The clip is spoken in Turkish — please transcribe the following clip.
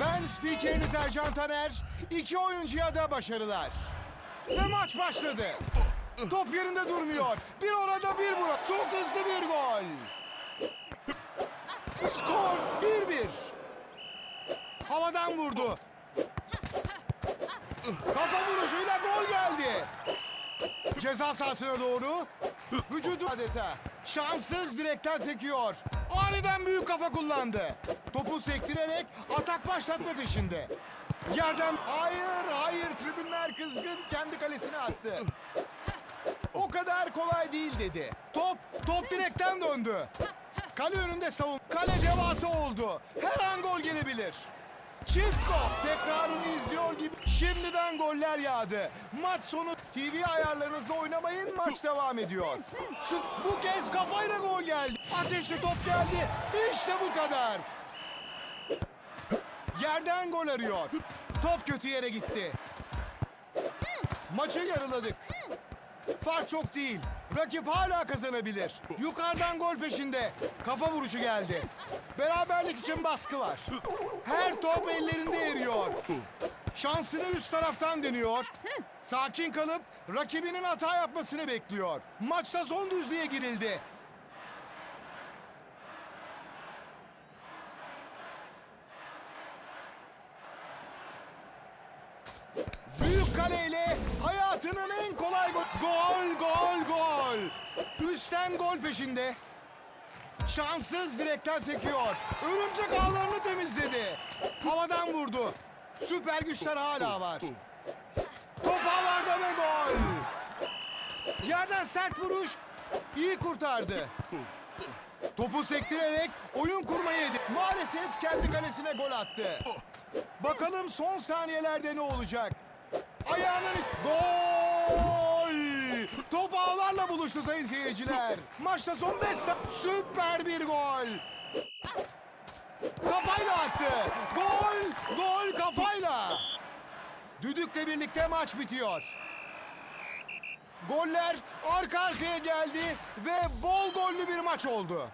Ben spikeriniz Ercan Taner. İki oyuncuya da başarılar. Ve maç başladı. Top yerinde durmuyor. Bir orada bir burada. Çok hızlı bir gol. Skor 1-1. Havadan vurdu. Kafa vuruşuyla gol geldi. Ceza sahasına doğru. Vücudu adeta. Şanssız direkten sekiyor. Aniden büyük kafa kullandı. Topu sektirerek atak başlatma peşinde. Yerden hayır hayır tribünler kızgın kendi kalesine attı. O kadar kolay değil dedi. Top top direkten döndü. Kale önünde savun. Kale devası oldu. Her an gol gelebilir. Çift gol. Tekrarını izliyor gibi şimdiden goller yağdı. Maç sonu TV ayarlarınızda oynamayın maç devam ediyor. Bu kez kafayla gol geldi. Ateşli top geldi. İşte bu kadar. Yerden gol arıyor. Top kötü yere gitti. Maçı yarıladık. Fark çok değil. Rakip hala kazanabilir. Yukarıdan gol peşinde. Kafa vuruşu geldi. Beraberlik için baskı var. Her top ellerinde eriyor. Şansını üst taraftan deniyor. Sakin kalıp rakibinin hata yapmasını bekliyor. Maçta son düzlüğe girildi. Büyük kaleyle hayatının en kolay gol. Gol, gol, gol. Üstten gol peşinde. Şanssız direkten sekiyor. Örümcek ağlarını temizledi. Havadan vurdu. Süper güçler hala var. Top ağlarda ve gol. Yerden sert vuruş. İyi kurtardı. Topu sektirerek oyun kurmayı yedi. Maalesef kendi kalesine gol attı. Bakalım son saniyelerde ne olacak? Ayağının gol! Top ağlarla buluştu sayın seyirciler. Maçta son 5 sa- süper bir gol. Kafayla attı. Gol! Gol kafayla. Düdükle birlikte maç bitiyor. Goller arka arkaya geldi ve bol gollü bir maç oldu.